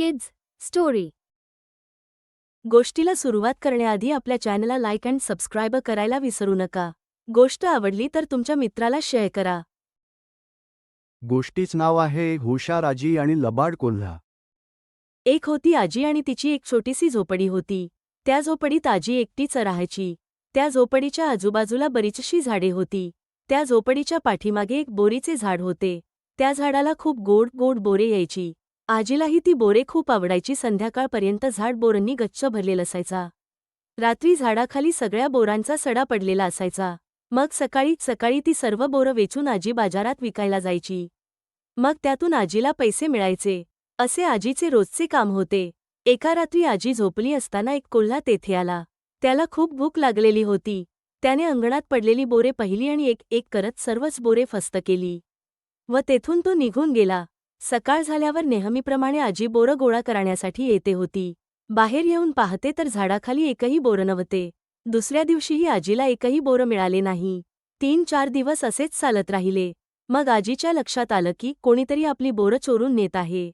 Kids story गोष्टीला सुरुवात करण्याआधी आपल्या चॅनलला लाईक अँड सबस्क्राईब करायला विसरू नका. गोष्ट आवडली तर तुमच्या मित्राला शेअर करा. गोष्टीच नाव आहे हुशार आजी आणि लबाड कोल्हा. एक होती आजी आणि तिची एक छोटीशी झोपडी होती. त्या झोपडीत आजी एकटीच राहायची. त्या झोपडीच्या आजूबाजूला बरीचशी झाडे होती. त्या झोपडीच्या पाठीमागे एक बोरीचे झाड होते. त्या झाडाला खूप गोड गोड बोरे यायची. आजीलाही ती बोरे खूप आवडायची. संध्याकाळपर्यंत झाड बोरांनी गच्च भरलेलं असायचा. रात्री झाडाखाली सगळ्या बोरांचा सडा पडलेला असायचा. मग सकाळी सकाळी ती सर्व बोरं वेचून आजी बाजारात विकायला जायची. मग त्यातून आजीला पैसे मिळायचे. असे आजीचे रोजचे काम होते. एका रात्री आजी झोपली असताना एक कोल्हा तेथे आला. त्याला खूप भूक लागलेली होती. त्याने अंगणात पडलेली बोरे पहिली आणि एक एक करत सर्वच बोरे फस्त केली. व तेथून तो निघून गेला. सकाळ झाल्यावर नेहमीप्रमाणे आजी बोरं गोळा करण्यासाठी येते होती. बाहेर येऊन पाहते तर झाडाखाली एकही बोरं नव्हते. दुसऱ्या दिवशीही आजीला एकही बोरं मिळाले नाही. तीन चार दिवस असेच चालत राहिले. मग आजीच्या लक्षात आलं की कोणीतरी आपली बोरं चोरून नेत आहे.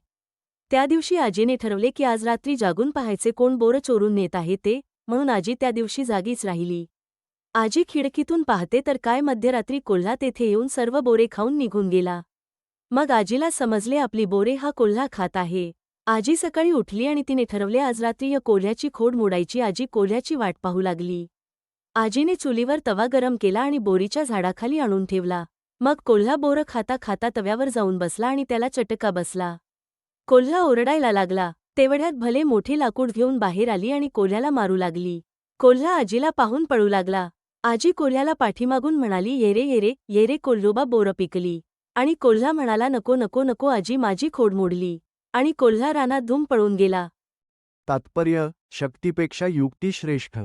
त्या दिवशी आजीने ठरवले की आज रात्री जागून पाहायचे कोण बोरं चोरून नेत आहे ते म्हणून आजी त्या दिवशी जागीच राहिली. आजी खिडकीतून पाहते तर काय मध्यरात्री कोल्हा तेथे येऊन सर्व बोरे खाऊन निघून गेला. मग आजीला समजले आपली बोरे हा कोल्हा खात आहे. आजी सकाळी उठली आणि तिने ठरवले आज रात्री या कोल्ह्याची खोड मोडायची. आजी कोल्ह्याची वाट पाहू लागली. आजीने चुलीवर तवा गरम केला आणि बोरीच्या झाडाखाली आणून ठेवला. मग कोल्हा बोरं खाता खाता तव्यावर जाऊन बसला आणि त्याला चटका बसला. कोल्हा ओरडायला लागला. तेवढ्यात भले मोठे लाकूड घेऊन बाहेर आली आणि कोल्ह्याला मारू लागली. कोल्हा आजीला पाहून पळू लागला. आजी कोल्ह्याला पाठीमागून म्हणाली येरे येरे येरे कोल्होबा बोरं पिकली. आणि कोल्हा म्हणाला नको नको नको आजी माझी खोड मोडली. आणि कोल्हा रानात धूम पळून गेला. तात्पर्य शक्तीपेक्षा युक्ती श्रेष्ठ.